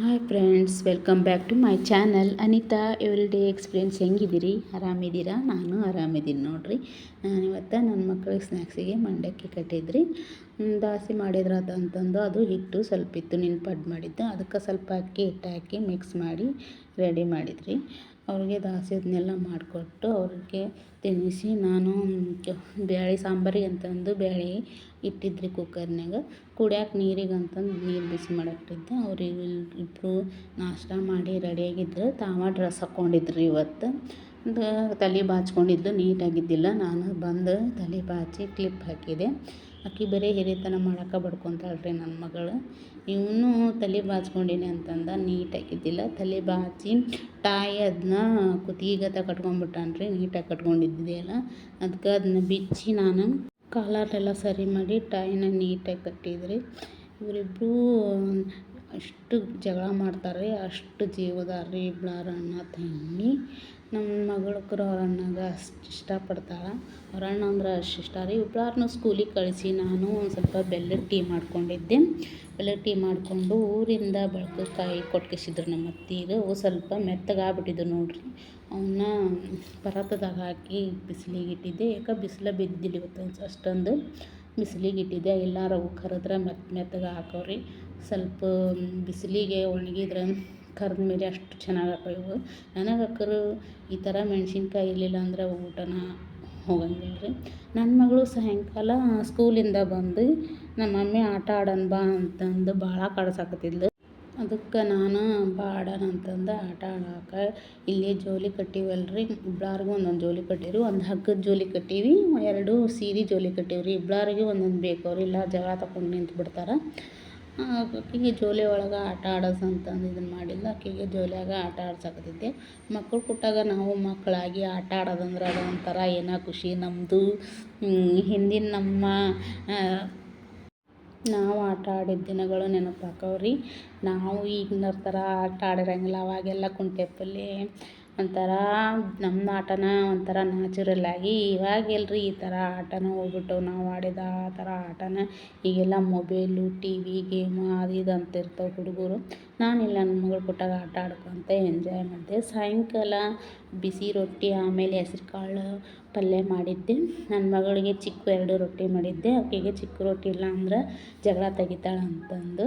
Hi friends, welcome back to my channel. Anita every day experience ಹೆಂಗಿದ್ದೀರಿ? ಆರಾಮಿದ್ದೀರಾ? ನಾನು ಆರಾಮಿದ್ದೀನಿ ನೋಡಿರಿ. ನಾನು ಇವತ್ತು ನನ್ನ ಮಕ್ಕಳಿಗೆ ಸ್ನ್ಯಾಕ್ಸಿಗೆ ಮಂಡಕ್ಕಿ ಕಟ್ಟಿದ್ರಿ. ದಾಸಿ ಮಾಡಿದ್ರಾತ ಅಂತಂದು ಅದು ಹಿಟ್ಟು ಸ್ವಲ್ಪ ಇತ್ತು ನಿನ್ನ ಪಡ್ ಮಾಡಿದ್ದು. ಅದಕ್ಕೆ ಸ್ವಲ್ಪ ಅಕ್ಕಿ ಹಿಟ್ಟು ಹಾಕಿ ಮಿಕ್ಸ್ ಮಾಡಿ ರೆಡಿ ಮಾಡಿದ್ರಿ. ಅವ್ರಿಗೆ ದಾಸಿ ಅದನ್ನೆಲ್ಲ ಮಾಡಿಕೊಟ್ಟು ಅವ್ರಿಗೆ ತಿನ್ನಿಸಿ. ನಾನು ಬ್ಯಾಳೆ ಸಾಂಬಾರಿಗೆ ಅಂತಂದು ಬ್ಯಾಳೆ ಇಟ್ಟಿದ್ರಿ ಕುಕ್ಕರ್ನ್ಯಾಗ. ಕುಡ್ಯಾಕೆ ನೀರಿಗೆ ಅಂತಂದು ನೀರು ಬಿಸಿ ಮಾಡಿಟ್ಟಿದ್ದೆ ಅವ್ರಿಗೆ ಇಬ್ಬರು ನಾಷ್ಟ ಮಾಡಿ ರೆಡಿಯಾಗಿದ್ರು. ತಾವ ಡ್ರೆಸ್ ಹಾಕ್ಕೊಂಡಿದ್ರು ಇವತ್ತು. ದ- ತಲೆ ಬಾಚ್ಕೊಂಡಿದ್ದು ನೀಟಾಗಿದ್ದಿಲ್ಲ. ನಾನು ಬಂದು ತಲೆ ಬಾಚಿ ಕ್ಲಿಪ್ ಹಾಕಿದೆ. ಆಕಿ ಬರೀ ಹಿರಿತನ ಮಾಡಕ್ಕೆ ಬಡ್ಕೊತಾಳೆ ರೀ ನನ್ನ ಮಗಳು. ಇವನು ತಲೆ ಬಾಚ್ಕೊಂಡಿನಿ ಅಂತಂದ ನೀಟಾಗಿದ್ದಿಲ್ಲ. ತಲೆ ಬಾಚಿ ಟಾಯ್ ಅದನ್ನ ಕುತ್ತಿಗೆಗತ ಕಟ್ಕೊಂಡ್ಬಿಟ್ಟಾನ ರೀ ನೀಟಾಗಿ ಕಟ್ಕೊಂಡಿದ್ದಿದೆಯಲ್ಲ. ಅದಕ್ಕೆ ಅದನ್ನ ಬಿಚ್ಚಿ ನಾನು ಕಾಲರೆಲ್ಲ ಸರಿ ಮಾಡಿ ಟಾಯ್ನ ನೀಟಾಗಿ ಕಟ್ಟಿದ್ರಿ. ಇವರಿಬ್ಬರು ಅಷ್ಟು ಜಗಳ ಮಾಡ್ತಾರೆ ಅಷ್ಟು ಜೀವದಾರ ರೀ ಇಬ್ಳಾರ ಅಣ್ಣ ತಂಗಿ ನಮ್ಮ ಮಗಳಕ್ಕರು ಅವ್ರ ಅಣ್ಣಗ ಅಷ್ಟು ಇಷ್ಟಪಡ್ತಾಳೆ. ಅವ್ರ ಅಣ್ಣ ಅಂದ್ರೆ ಅಷ್ಟು ಇಷ್ಟ ರೀ. ಇಬ್ಳಾರನ್ನೂ ಸ್ಕೂಲಿಗೆ ಕಳಿಸಿ ನಾನು ಒಂದು ಸ್ವಲ್ಪ ಬೆಲ್ಲದ ಟೀ ಮಾಡ್ಕೊಂಡಿದ್ದೆ. ಬೆಲ್ಲದ ಟೀ ಮಾಡಿಕೊಂಡು ಊರಿಂದ ಬೆಳ್ಕಕಾಯಿ ಕೊಟ್ಕಸಿದ್ರು ನಮ್ಮ ಅತ್ತಿಗೆ. ಅವು ಸ್ವಲ್ಪ ಮೆತ್ತಗಾಗ್ಬಿಟ್ಟಿದ್ದು ನೋಡಿರಿ. ಅವನ್ನ ಪರಾತದಾಗ ಹಾಕಿ ಬಿಸಿಲಿಗೆ ಇಟ್ಟಿದ್ದೆ. ಯಾಕೆ ಬಿಸಿಲ ಬಿದ್ದಿಲ್ಲ ಇವತ್ತು ಅಷ್ಟೊಂದು. ಬಿಸಿಲಿಗೆ ಇಟ್ಟಿದ್ದೆ ಎಲ್ಲಾರು ಕರೆದ್ರೆ ಮೆತ್ತ ಮೆತ್ತಗೆ ಹಾಕೋರಿ. ಸ್ವಲ್ಪ ಬಿಸಿಲಿಗೆ ಒಣಗಿದ್ರೆ ಕರ್ದ ಮೇಲೆ ಅಷ್ಟು ಚೆನ್ನಾಗಿ ಆಕವು ಇವು. ನನಗೆ ಅಕ್ಕರು ಈ ಥರ ಮೆಣ್ಸಿನ್ಕಾಯಿ ಇರಲಿಲ್ಲ ಅಂದ್ರೆ ಊಟನ ಹೋಗಂಗಿಲ್ಲ ರೀ ನನ್ನ ಮಗಳು ಸಾಯಂಕಾಲ ಸ್ಕೂಲಿಂದ ಬಂದು ನಮ್ಮ ಮಮ್ಮಿ ಆಟ ಆಡೋಣ ಬಾ ಅಂತಂದು ಭಾಳ ಕಾಡ್ಸಾಕತ್ತಿದ್ಲು. ಅದಕ್ಕೆ ನಾನು ಬಾಡಣ ಅಂತಂದು ಆಟ ಆಡಕ್ಕೆ ಇಲ್ಲಿ ಜೋಲಿ ಕಟ್ಟೀವಲ್ಲ ರೀ ಇಬ್ಳಾರಿಗೂ ಒಂದೊಂದು ಜೋಲಿ ಕಟ್ಟೀವಿ ಒಂದು ಹಗ್ಗದ ಜೋಲಿ ಕಟ್ಟೀವಿ, ಎರಡು ಸೀರೆ ಜೋಲಿ ಕಟ್ಟೀವಿ ರೀ ಇಬ್ಳಾರಿಗೆ ಒಂದೊಂದು ಬೇಕು ಇಲ್ಲ ಜಗಳ ತಗೊಂಡು ನಿಂತು ಬಿಡ್ತಾರೆ. ಆಕೆಗೆ ಜೋಲಿ ಒಳಗೆ ಆಟ ಆಡೋದು ಅಂತಂದು ಇದನ್ನು ಮಾಡಿಲ್ಲ. ಆಕೆಗೆ ಜೋಲಿಯಾಗ ಆಟ ಆಡ್ಸಕತ್ತಿದ್ದೆ. ಮಕ್ಕಳು ಕೊಟ್ಟಾಗ ನಾವು ಮಕ್ಕಳಾಗಿ ಆಟ ಆಡೋದಂದ್ರೆ ಅದೊಂಥರ ಏನೋ ಖುಷಿ ನಮ್ಮದು ಹಿಂದಿನ ನಮ್ಮ ನಾವು ಆಟ ಆಡಿದ ದಿನಗಳು ನೆನಪಾಕವ್ರಿ. ನಾವು ಈಗಿನವ್ರ ಥರ ಆಟ ಆಡಿರಂಗಿಲ್ಲ ಅವಾಗೆಲ್ಲ ಕುಂಟೆ ಪಲ್ಲೆ ಒಂಥರ ನಮ್ಮ ಆಟನ ಒಂಥರ ನ್ಯಾಚುರಲ್ ಆಗಿ ಇವಾಗ ಎಲ್ರಿ ಈ ಥರ ಆಟನ ಹೋಗ್ಬಿಟ್ಟು ನಾವು ಆಡಿದ ಆ ಥರ ಆಟನ ಈಗೆಲ್ಲ ಮೊಬೈಲು ಟಿ ವಿ ಗೇಮು ಅದು ಇದು ಅಂತ ಇರ್ತವೆ ಹುಡುಗರು. ನಾನಿಲ್ಲ ನನ್ನ ಮಗಳು ಕೊಟ್ಟಾಗ ಆಟ ಆಡ್ಕೊತ ಎಂಜಾಯ್ ಮಾಡಿದೆ. ಸಾಯಂಕಾಲ ಬಿಸಿ ರೊಟ್ಟಿ, ಆಮೇಲೆ ಹೆಸ್ರು ಕಾಳು ಪಲ್ಯ ಮಾಡಿದ್ದೆ. ನನ್ನ ಮಗಳಿಗೆ ಚಿಕ್ಕ ಎರಡು ರೊಟ್ಟಿ ಮಾಡಿದ್ದೆ. ಆಕೆಗೆ ಚಿಕ್ಕ ರೊಟ್ಟಿ ಇಲ್ಲ ಅಂದ್ರೆ ಜಗಳ ತೆಗಿತಾಳೆ ಅಂತಂದು.